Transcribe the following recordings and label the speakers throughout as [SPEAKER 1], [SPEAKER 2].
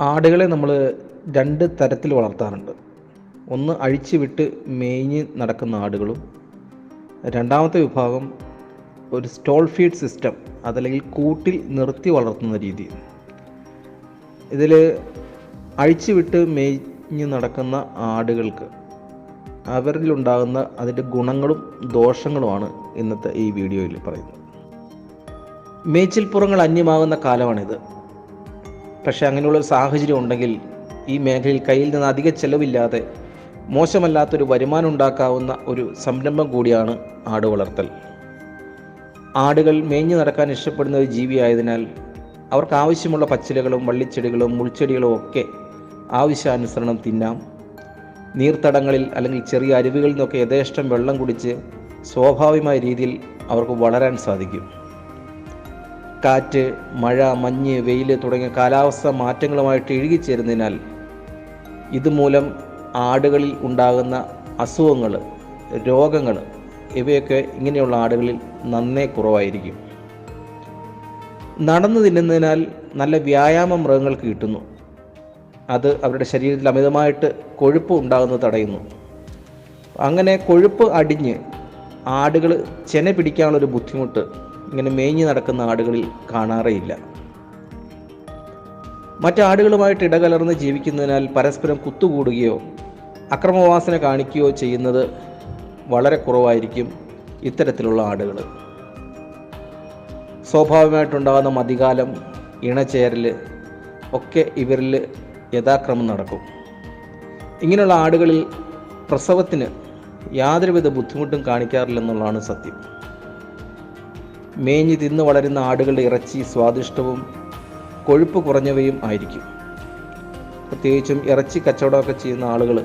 [SPEAKER 1] ആടുകളെ നമ്മൾ രണ്ട് തരത്തിൽ വളർത്താറുണ്ട്. ഒന്ന് അഴിച്ചു വിട്ട് മേഞ്ഞ് നടക്കുന്ന ആടുകളും രണ്ടാമത്തെ വിഭാഗം ഒരു സ്റ്റോൾ ഫീഡ് സിസ്റ്റം അതല്ലെങ്കിൽ കൂട്ടിൽ നിർത്തി വളർത്തുന്ന രീതി. ഇതിൽ അഴിച്ചു വിട്ട് മേഞ്ഞ് നടക്കുന്ന ആടുകൾക്ക് അവരിലുണ്ടാകുന്ന അതിന്റെ ഗുണങ്ങളും ദോഷങ്ങളുമാണ് ഇന്നത്തെ ഈ വീഡിയോയിൽ പറയുന്നത്. മേച്ചിൽപ്പുറങ്ങൾ അന്യമാകുന്ന കാലമാണിത്. പക്ഷേ അങ്ങനെയുള്ള ഒരു സാഹചര്യം ഉണ്ടെങ്കിൽ ഈ മേഖലയിൽ കയ്യിൽ നിന്ന് അധിക ചെലവില്ലാതെ മോശമല്ലാത്തൊരു വരുമാനം ഉണ്ടാക്കാവുന്ന ഒരു സംരംഭം കൂടിയാണ് ആട് വളർത്തൽ. ആടുകൾ മേഞ്ഞു നടക്കാൻ ഇഷ്ടപ്പെടുന്ന ഒരു ജീവിയായതിനാൽ അവർക്ക് ആവശ്യമുള്ള പച്ചിലകളും വള്ളിച്ചെടികളും മുൾച്ചെടികളും ഒക്കെ ആവശ്യാനുസരണം തിന്നാം. നീർത്തടങ്ങളിൽ അല്ലെങ്കിൽ ചെറിയ അരുവികളിൽ നിന്നൊക്കെ യഥേഷ്ടം വെള്ളം കുടിച്ച് സ്വാഭാവികമായ രീതിയിൽ അവർക്ക് വളരാൻ സാധിക്കും. കാറ്റ് മഴ മഞ്ഞ് വെയിൽ തുടങ്ങിയ കാലാവസ്ഥ മാറ്റങ്ങളുമായിട്ട് ഇഴുകിച്ചേരുന്നതിനാൽ ഇതുമൂലം ആടുകളിൽ ഉണ്ടാകുന്ന അസുഖങ്ങൾ രോഗങ്ങൾ ഇവയൊക്കെ ഇങ്ങനെയുള്ള ആടുകളിൽ നന്നേ കുറവായിരിക്കും. നടന്നു തിന്നുന്നതിനാൽ നല്ല വ്യായാമം മൃഗങ്ങൾക്ക് കിട്ടുന്നു. അത് അവരുടെ ശരീരത്തിൽ അമിതമായിട്ട് കൊഴുപ്പ് ഉണ്ടാകുന്നത് തടയുന്നു. അങ്ങനെ കൊഴുപ്പ് അടിഞ്ഞ് ആടുകൾ ചെന പിടിക്കാനുള്ളൊരു ബുദ്ധിമുട്ട് ഇങ്ങനെ മേഞ്ഞു നടക്കുന്ന ആടുകളിൽ കാണാറേയില്ല. മറ്റാടുകളുമായിട്ട് ഇടകലർന്ന് ജീവിക്കുന്നതിനാൽ പരസ്പരം കുത്തുകൂടുകയോ അക്രമവാസന കാണിക്കുകയോ ചെയ്യുന്നത് വളരെ കുറവായിരിക്കും ഇത്തരത്തിലുള്ള ആടുകൾ. സ്വാഭാവികമായിട്ടുണ്ടാകുന്ന മതികാലം ഇണചേരൽ ഒക്കെ ഇവരിൽ യഥാക്രമം നടക്കും. ഇങ്ങനെയുള്ള ആടുകളിൽ പ്രസവത്തിന് യാതൊരുവിധ ബുദ്ധിമുട്ടും കാണിക്കാറില്ലെന്നുള്ളതാണ് സത്യം. മേഞ്ഞ് തിന്ന് വളരുന്ന ആടുകളുടെ ഇറച്ചി സ്വാദിഷ്ടവും കൊഴുപ്പ് കുറഞ്ഞവയും ആയിരിക്കും. പ്രത്യേകിച്ചും ഇറച്ചി കച്ചവടമൊക്കെ ചെയ്യുന്ന ആളുകൾ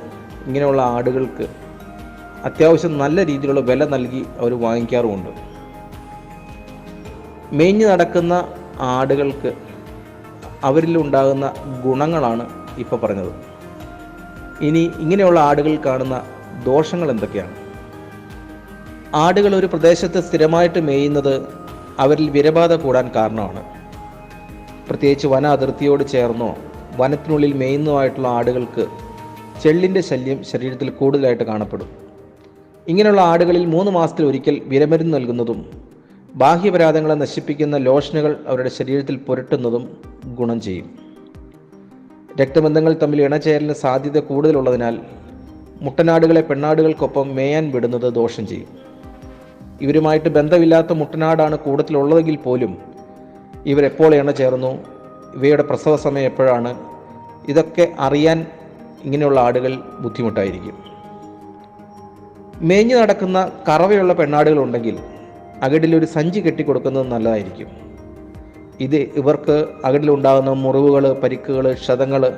[SPEAKER 1] ഇങ്ങനെയുള്ള ആടുകൾക്ക് അത്യാവശ്യം നല്ല രീതിയിലുള്ള വില നൽകി അവർ വാങ്ങിക്കാറുമുണ്ട്. മേഞ്ഞു നടക്കുന്ന ആടുകൾക്ക് അവരിലുണ്ടാകുന്ന ഗുണങ്ങളാണ് ഇപ്പോൾ പറഞ്ഞത്. ഇനി ഇങ്ങനെയുള്ള ആടുകൾ കാണുന്ന ദോഷങ്ങൾ എന്തൊക്കെയാണ്? ആടുകൾ ഒരു പ്രദേശത്ത് സ്ഥിരമായിട്ട് മേയുന്നത് അവരിൽ വിരബാധ കൂടാൻ കാരണമാണ്. പ്രത്യേകിച്ച് വന അതിർത്തിയോട് ചേർന്നോ വനത്തിനുള്ളിൽ മേയുന്നോ ആയിട്ടുള്ള ആടുകൾക്ക് ചെള്ളിന്റെ ശല്യം ശരീരത്തിൽ കൂടുതലായിട്ട് കാണപ്പെടും. ഇങ്ങനെയുള്ള ആടുകളിൽ മൂന്ന് മാസത്തിൽ ഒരിക്കൽ വിരമരുന്ന് നൽകുന്നതും ബാഹ്യപരാധങ്ങളെ നശിപ്പിക്കുന്ന ലോഷനുകൾ അവരുടെ ശരീരത്തിൽ പുരട്ടുന്നതും ഗുണം ചെയ്യും. രക്തബന്ധങ്ങൾ തമ്മിൽ ഇണചേരലിന് സാധ്യത കൂടുതലുള്ളതിനാൽ മുട്ടനാടുകളെ പെണ്ണാടുകൾക്കൊപ്പം മേയാൻ വിടുന്നത് ദോഷം ചെയ്യും. ഇവരുമായിട്ട് ബന്ധമില്ലാത്ത മുട്ടനാടാണ് കൂടത്തിലുള്ളതെങ്കിൽ പോലും ഇവരെപ്പോൾ ഇണ ചേർന്നു? ഇവയുടെ പ്രസവ സമയം എപ്പോഴാണ്? ഇതൊക്കെ അറിയാൻ ഇങ്ങനെയുള്ള ആടുകൾ ബുദ്ധിമുട്ടായിരിക്കും. മേഞ്ഞു നടക്കുന്ന കറവയുള്ള പെണ്ണാടുകളുണ്ടെങ്കിൽ അകടിലൊരു സഞ്ചി കെട്ടിക്കൊടുക്കുന്നത് നല്ലതായിരിക്കും. ഇത് ഇവർക്ക് അകടിലുണ്ടാകുന്ന മുറിവുകൾ പരിക്കുകൾ ക്ഷതങ്ങൾ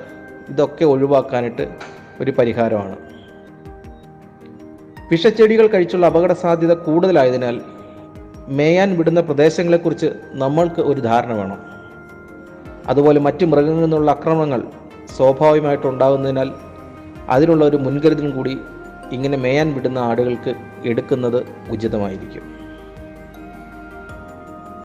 [SPEAKER 1] ഇതൊക്കെ ഒഴിവാക്കാനായിട്ട് ഒരു പരിഹാരമാണ്. വിഷച്ചെടികൾ കഴിച്ചുള്ള അപകട സാധ്യത കൂടുതലായതിനാൽ മേയാൻ വിടുന്ന പ്രദേശങ്ങളെക്കുറിച്ച് നമ്മൾക്ക് ഒരു ധാരണ വേണം. അതുപോലെ മറ്റ് മൃഗങ്ങളിൽ നിന്നുള്ള ആക്രമണങ്ങൾ സ്വാഭാവികമായിട്ടുണ്ടാകുന്നതിനാൽ അതിനുള്ള ഒരു മുൻകരുതലും കൂടി ഇങ്ങനെ മേയാൻ വിടുന്ന ആടുകൾക്ക് എടുക്കുന്നത് ഉചിതമായിരിക്കും.